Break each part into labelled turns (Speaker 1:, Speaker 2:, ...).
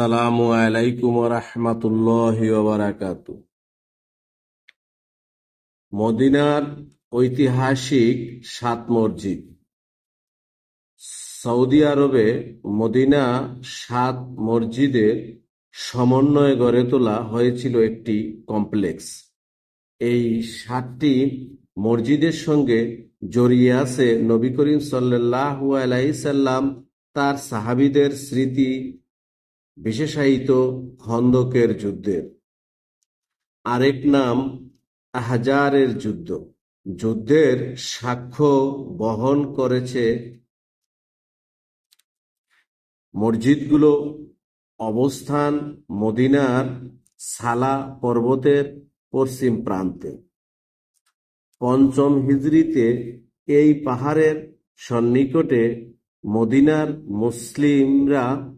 Speaker 1: আসসালামু আলাইকুম রহমতুল্লাহ বারাকাত। মদিনার ঐতিহাসিক সাত মসজিদ। সৌদি আরবে মদিনা সাত মসজিদের সমন্বয়ে গড়ে তোলা হয়েছিল একটি কমপ্লেক্স। এই সাতটি মসজিদের সঙ্গে জড়িয়ে আছে নবী করিম সাল্লাল্লাহু আলাইহি সাল্লাম, তার সাহাবিদের স্মৃতি বিশেষায়িত খন্দকের যুদ্ধের। আরেক নাম আহজারের যুদ্ধ। যুদ্ধের সাক্ষ্য বহন করেছে মসজিদগুলো, অবস্থান মদিনার সালা পর্বতের পশ্চিম প্রান্তে। পঞ্চম হিজরিতে এই পাহাড়ের সন্নিকটে মদিনার মুসলিমরা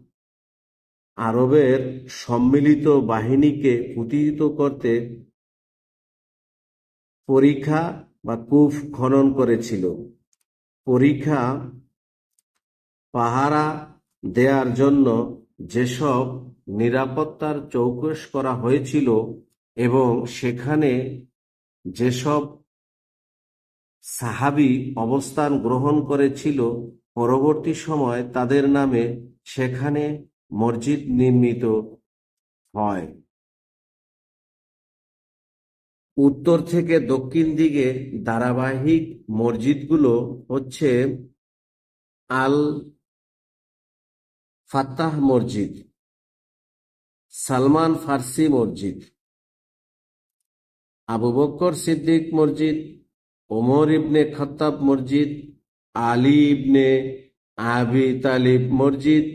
Speaker 1: আরবের সম্মিলিত বাহিনীকে প্রতিহত করতে পরীক্ষা বা কূপ খনন করেছিল। পরীক্ষা পাহারা দেয়ার জন্য যেসব নিরাপত্তার চৌকস করা হয়েছিল এবং সেখানে যেসব সাহাবি অবস্থান গ্রহণ করেছিল, পরবর্তী সময় তাদের নামে সেখানে মসজিদ নির্মিত হয়। উত্তর থেকে দক্ষিণ দিকে ধারাবাহিক মসজিদগুলো হচ্ছে আল ফাত্তাহ মসজিদ, সালমান ফার্সি মসজিদ, আবু বক্কর সিদ্দিক মসজিদ, ওমর ইবনে খত্তাব মসজিদ, আলী ইবনে আবি তালিব মসজিদ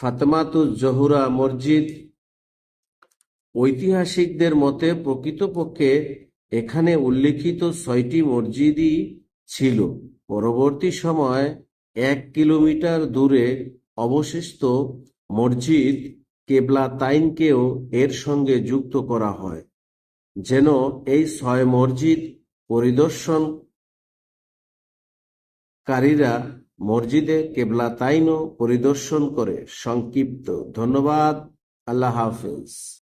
Speaker 1: ফাতেমাতুজ জহুরা মসজিদ। ঐতিহাসিকদের মতে প্রকৃতপক্ষে এখানে উল্লিখিত ছয়টি মসজিদই ছিল। পরবর্তী সময় এক কিলোমিটার দূরে অবশিষ্ট মসজিদ কেবলাতাইনকেও এর সঙ্গে যুক্ত করা হয়, যেন এই ছয় মসজিদ পরিদর্শনকারীরা মসজিদে কেবলাতাইনও পরিদর্শন করে সংক্ষিপ্ত। ধন্যবাদ। আল্লাহ হাফেজ।